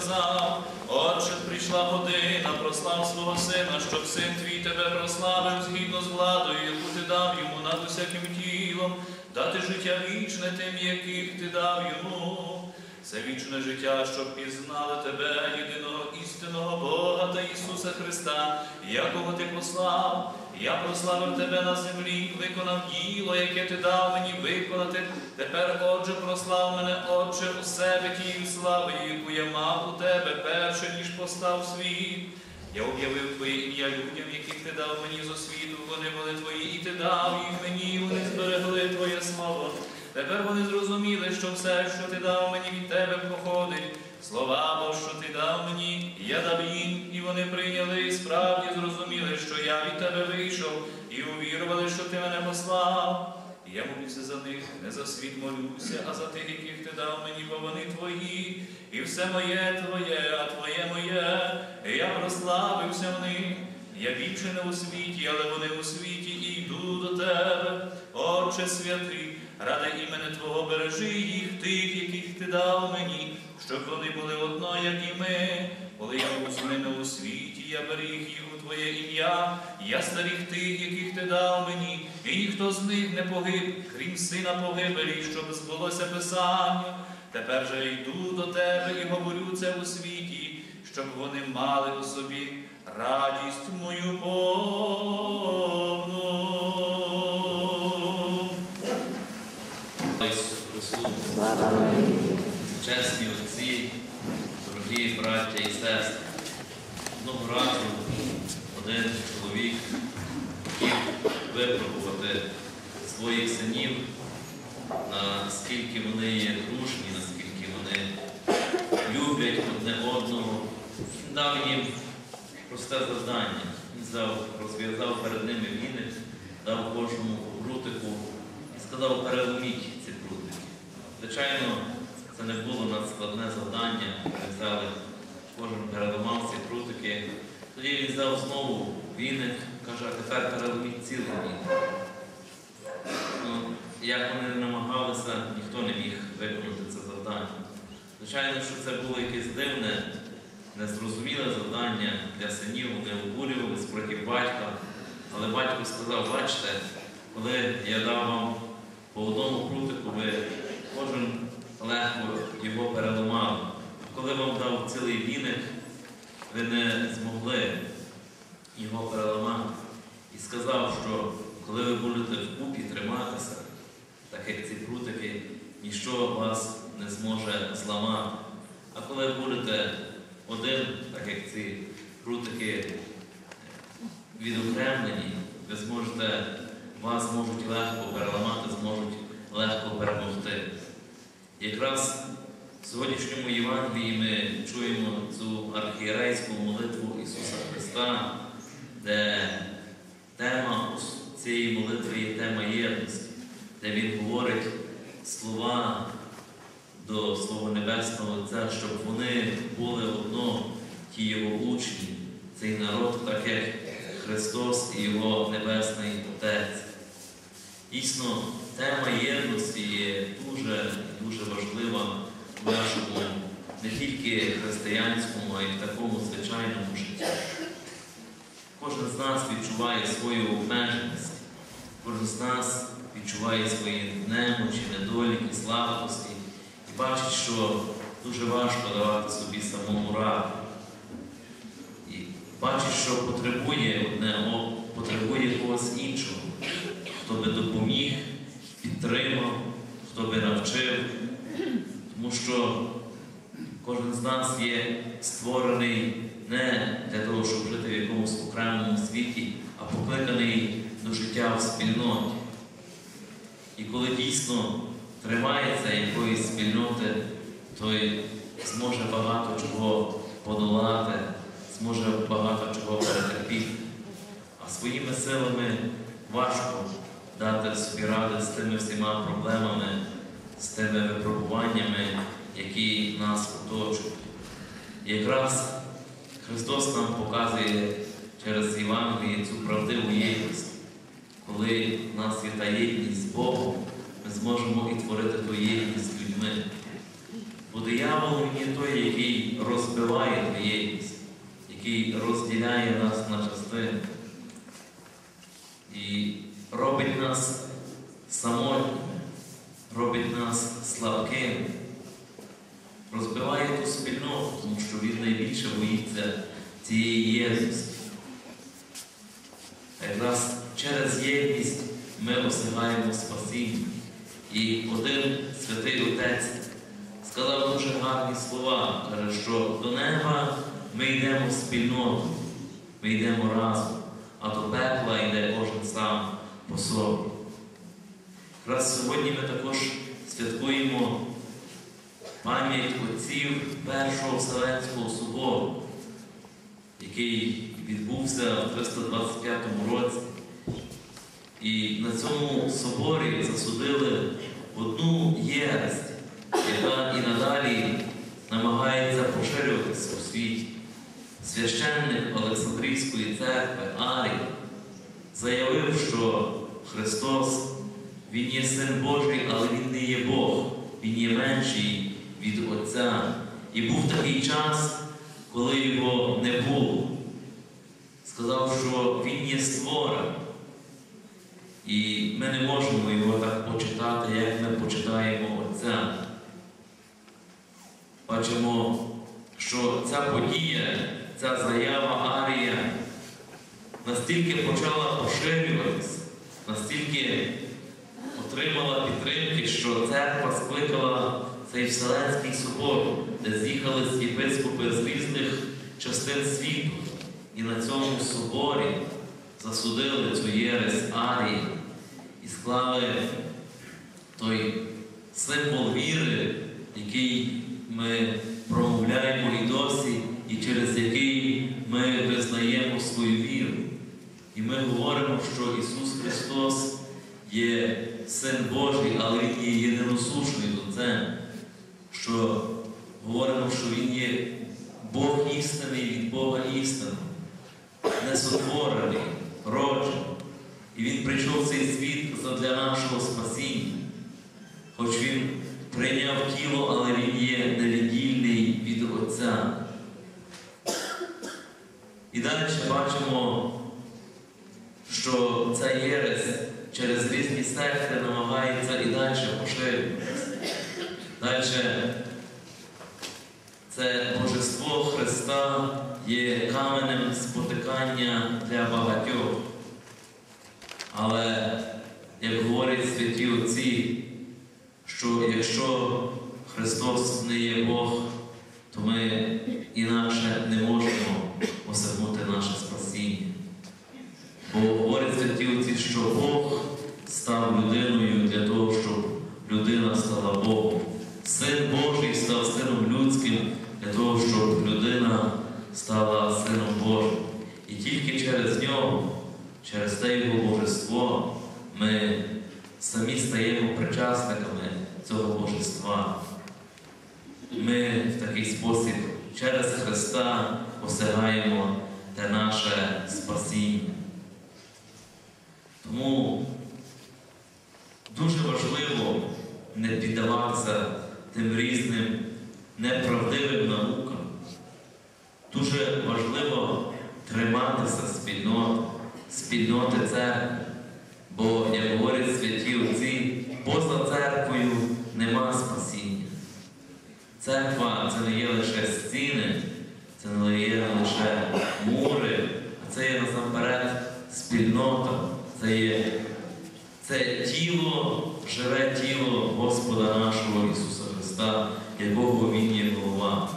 сказав, Отче, прийшла година, прослав свого сина, щоб син твій тебе прославив згідно з владою, яку ти дав йому над усяким тілом, дати життя вічне тим, яких ти дав йому. Це вічне життя, щоб пізнали тебе, єдиного істинного Бога та Ісуса Христа, якого ти послав. Я прославив тебе на землі, виконав діло, яке ти дав мені виконати. Тепер, отже, прослав мене, Отче, у себе тією славою, яку я мав у тебе перше, ніж постав світ. Я об'явив Твоє ім'я людям, яких ти дав мені з освіту, вони були твої, і ти дав їх мені, і вони зберегли Твоє слово. Тепер вони зрозуміли, що все, що ти дав мені від тебе, походить. Слова, бо що ти дав мені, я дав їм, і вони прийняли, і справді зрозуміли, що я від тебе вийшов, і увірували, що ти мене послав. Я молюся за них, не за світ молюся, а за тих, яких ти дав мені, бо вони твої, і все моє твоє, а твоє моє, я прославився в них. Я більше не у світі, але вони у світі і йду до тебе, Отче святий, ради імени Твого бережи їх, тих, яких ти дав мені, щоб вони були одно, як і ми. Коли я був з ними у світі, я беріг їх у Твоє ім'я, я старіх тих, яких ти дав мені, і ніхто з них не погиб, крім сина погибелі, щоб збулося Писання. Тепер же йду до тебе і говорю це у світі, щоб вони мали у собі радість мою повну. Сестри. Одного разу один чоловік хотів випробувати своїх синів, наскільки вони є дружні, наскільки вони люблять одне одного. Він дав їм просте завдання. Він розв'язав перед ними віник, дав кожному прутику і сказав, переломіть ці прутики. Звичайно, це не було надскладне завдання. Взяли, кожен переламав ці прутики. Тоді він взяв знову віник, каже, а тепер переломіть цілий віник. Ну, як вони намагалися, ніхто не міг виконати це завдання. Звичайно, що це було якесь дивне, незрозуміле завдання для синів, вони обурювалися проти батька. Але батько сказав, бачите, коли я дав вам по одному прутику, ви кожен легко його переламали. Коли вам дав цілий віник, ви не змогли його переламати. І сказав, що коли ви будете вкупі триматися, так як ці прутики, ніщо вас не зможе зламати. А коли будете один, так як ці прутики відокремлені, ви зможете, вас можуть легко переламати, зможуть легко перемогти. Якраз в сьогоднішньому Євангелії ми чуємо цю архієрейську молитву Ісуса Христа, де тема цієї молитви є тема єдності, де Він говорить слова до свого Небесного Отця, щоб вони були одно, ті Його учні, цей народ, так як Христос і Його Небесний Отець. Дійсно, тема єдності є дуже дуже важлива нашому не тільки християнському, а й в такому звичайному житті. Кожен з нас відчуває свою обмеженість, кожен з нас відчуває свої немочі, недоліки, слабкості і бачить, що дуже важко давати собі самому раду. І бачить, що потребує одне, потребує когось іншого, хто би допоміг, підтримав, хто би навчив. Тому що кожен з нас є створений не для того, щоб жити в якомусь окремому світі, а покликаний до життя в спільноті. І коли дійсно тримається якоїсь спільноти, той зможе багато чого подолати, зможе багато чого перетерпіти. А своїми силами важко дати собі ради з тими всіма проблемами, з тими випробуваннями, які нас оточують. Якраз Христос нам показує через Євангеліє цю правдиву єдність. Коли в нас є та єдність з Богом, ми зможемо і творити ту єдність з людьми. диявол він є той, який розбиває ту єдність, який розділяє нас на частини і робить нас самотніми, робить нас слабкими, розбиває ту спільноту, тому що він найбільше боїться цієї єдності. Якраз через єдність ми осягаємо спасіння. І один святий отець сказав дуже гарні слова, каже, що до неба ми йдемо в спільноту, ми йдемо разом, а до пекла йде кожен сам по собі. Якраз сьогодні ми також святкуємо пам'ять отців Першого Вселенського собору, який відбувся в 325 році. І на цьому соборі засудили одну єресть, яка і надалі намагається поширюватися у світі. Священник Олександрійської церкви Арій заявив, що Христос Він є Син Божий, але Він не є Бог, Він є менший від Отця. І був такий час, коли його не було. Сказав, що Він є створений. І ми не можемо його так почитати, як ми почитаємо Отця. Бачимо, що ця подія, ця заява Арія настільки почала поширюватися, настільки отримала підтримки, що церква скликала цей Вселенський собор, де з'їхались єпископи з різних частин світу. І на цьому соборі засудили цю єресь Арії і склали той символ віри, який ми промовляємо і досі, і через який ми визнаємо свою віру. І ми говоримо, що Ісус Христос є Син Божий, але Він є єдиносушний Отцем, що говоримо, що Він є Бог істинний від Бога істинний, несотворений, роджений. І Він прийшов в цей світ для нашого спасіння. Хоч Він прийняв тіло, але Він є невіддільний від Отця. І далі ще бачимо, що ця єресь через різні секти намагається і далі поширюватися. Далі це Божество Христа є каменем спотикання для багатьох. Але, як говорять святі Отці, що якщо Христос не є Бог, то ми інакше не можемо осягнути наше спасіння. Бо говорять що Бог став людиною для того, щоб людина стала Богом. Син Божий став сином людським для того, щоб людина стала сином Божим. І тільки через нього через те його божество ми самі стаємо причасниками цього божества. Ми в такий спосіб через Христа осягаємо те наше спасіння. Тому дуже важливо не піддаватися тим різним неправдивим наукам. Дуже важливо триматися спільноти спільноти церкви. Бо, як говорять святі отці, поза церквою нема спасіння. Церква це не є лише стіни, це не є лише мури, а це є насамперед спільнота, це є це тіло, живе тіло Господа нашого Ісуса Христа, якого Він є голова.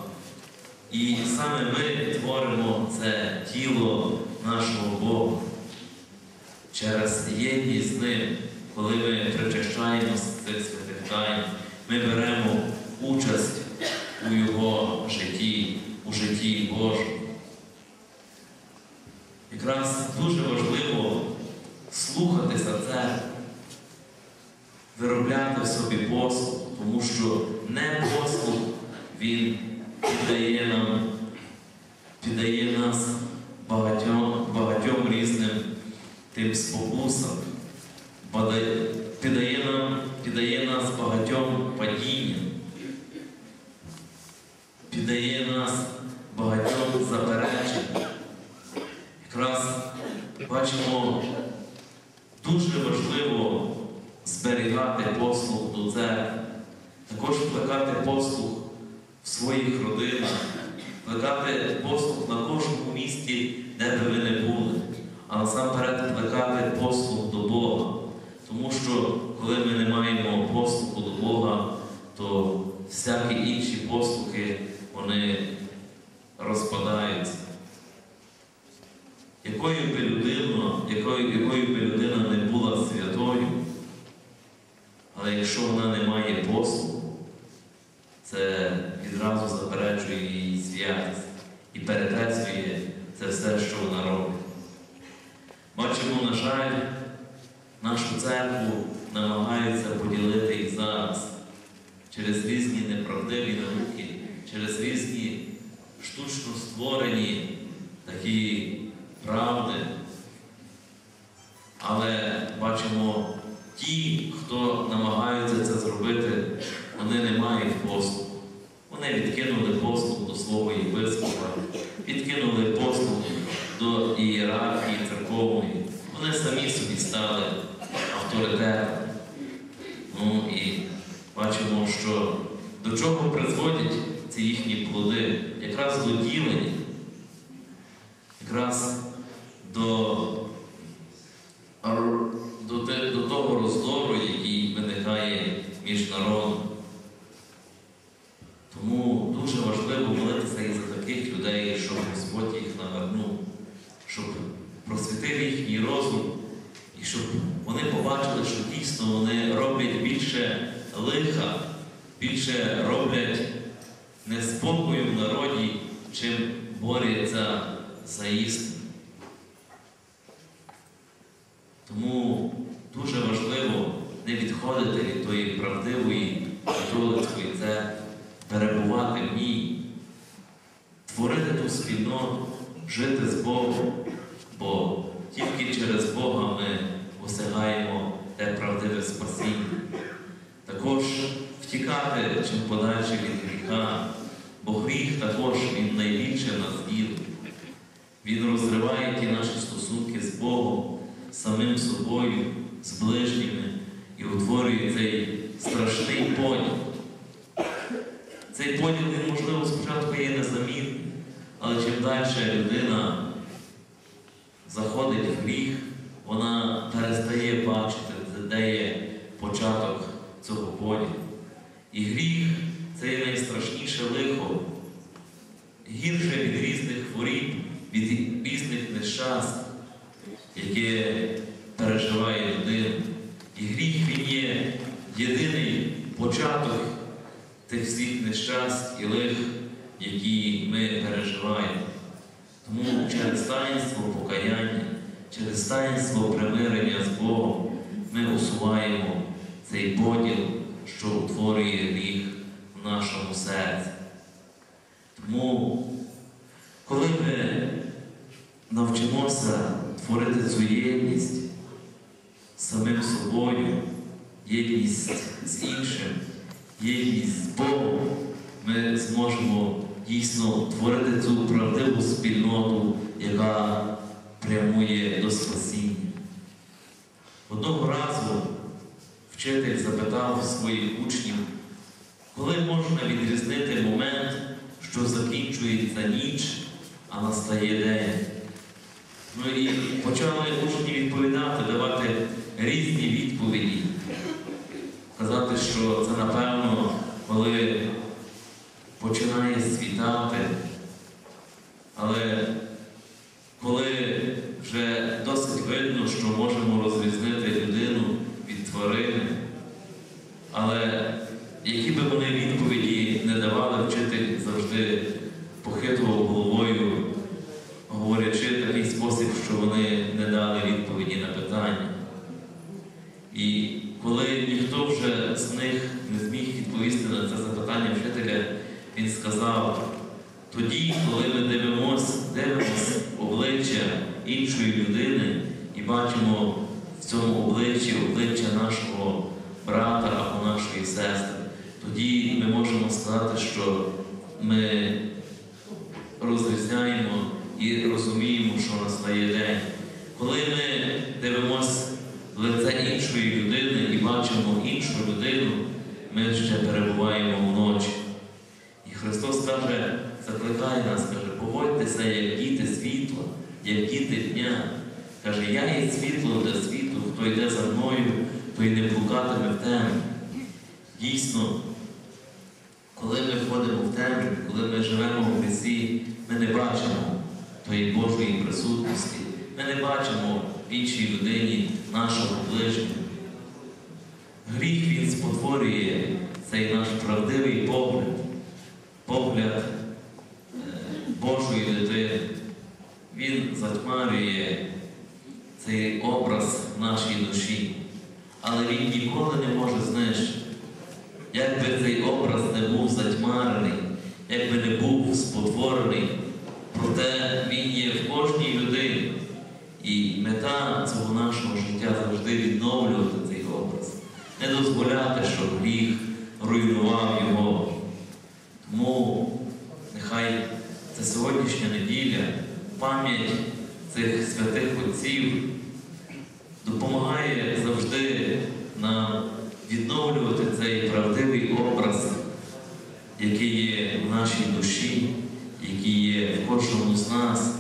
І саме ми творимо це тіло нашого Бога через єдність з ним, коли ми причащаємося цих святих тайн, ми беремо участь у Його житті, у житті Божому. Якраз дуже важливо слухатися церкви, виробляти в собі послуг, тому що не послуг Він піддає нам, піддає нас багатьом, багатьом різним тим спокусам, піддає, нам, піддає нас багатьом падінням. піддає нас багатьом заперечень. Якраз бачимо, дуже важливо зберігати послуг до церкви, також плекати послуг в своїх родинах, плекати послуг на кожному місці, де би ви не були, а насамперед плекати послуг до Бога. Тому що коли ми не маємо послуху до Бога, то всякі інші послухи вони розпадаються. Якою би людина, якою, якою би людина не була святою, але якщо вона не має послуху, це відразу заперечує її святість і перекреслює це все, що вона робить. Бачимо, на жаль, нашу церкву намагаються поділити і зараз через різні неправдиві науки, через різні штучно створені такі правди. Але бачимо, ті, хто намагаються це зробити, вони не мають послуху. Вони відкинули послуг до свого єпископа, відкинули послуг до ієрархії церковної. Вони самі собі стали авторитетом. Ну і бачимо, що до чого призводять ці їхні плоди, якраз до ділення, якраз до, ар- до, те- до того роздору, який виникає між народом. Тому дуже важливо молитися і за таких людей, щоб Господь їх навернув, щоб просвітив їхній розум, і щоб вони побачили, що дійсно вони роблять більше лиха, більше роблять неспокою в народі, чим борються за істину. Тому дуже важливо не відходити від тої правдивої католицької церкви, перебувати в ній, творити ту спільноту, жити з Богом, бо тільки через Бога ми осягаємо те правдиве спасіння. Також втікати чим подальше від гріха, бо гріх також він найбільше нас ділить. Він розриває ті наші стосунки з Богом, самим собою, з ближніми і утворює цей страшний поділ. Цей поділ, він, можливо, спочатку є незамінний, але чим далі людина заходить в гріх, вона перестає бачити, де є початок цього поділу. І гріх це найстрашніше лихо, гірше від різних хворіб, від різних нещаст, яке переживає людина. І гріх він є єдиний початок тих всіх нещаст і лих, які ми переживаємо. Тому через таїнство покаяння, через таїнство примирення з Богом ми усуваємо цей поділ, що утворює гріх в нашому серці. Тому, коли ми навчимося творити цю єдність самим собою, єдність з іншим, єдність з Богом, ми зможемо дійсно творити цю правдиву спільноту, яка прямує до спасіння. Одного разу вчитель запитав своїх учнів, коли можна відрізнити момент, що закінчується ніч, а настає день. Ну і почали учні відповідати, давати різні відповіді. Казати, що це напевно, коли починає світати, але коли вже досить видно, що можемо розрізнити людину від тварини, але які би вони відповіді не давали, вчитель завжди похитував головою, говорячи в такий спосіб, що вони не дали відповіді на питання. І коли ніхто вже з них не зміг відповісти на це запитання вчителя, він сказав, тоді, коли ми дивимося, дивимося в обличчя іншої людини і бачимо в цьому обличчі обличчя нашого брата або нашої сестри, тоді ми можемо сказати, що ми розрізняємо і розуміємо, що настає день. Коли ми дивимося в лице іншої людини і бачимо іншу людину, ми ще перебуваємо вночі. І Христос каже, закликає нас, каже, поводьтеся, як діти світла, як діти дня. Каже, я є світло для світу, хто йде за мною, той не блукатиме в темряві. Дійсно, коли ми входимо в темряву, коли ми живемо в грісі, ми не бачимо тої Божої присутності, ми не бачимо в іншій людині нашого ближнього. Гріх він спотворює цей наш правдивий погляд, погляд е, Божої дитини. Затьмарює цей образ нашій душі, але він ніколи не може знищити. Як би цей образ не був затьмарений, як би не був спотворений, проте він є в кожній людині. І мета цього нашого життя завжди відновлювати цей образ, не дозволяти, щоб гріх руйнував його. Тому нехай це сьогоднішня неділя, пам'ять цих святих отців допомагає завжди нам відновлювати цей правдивий образ, який є в нашій душі, який є в кожному з нас,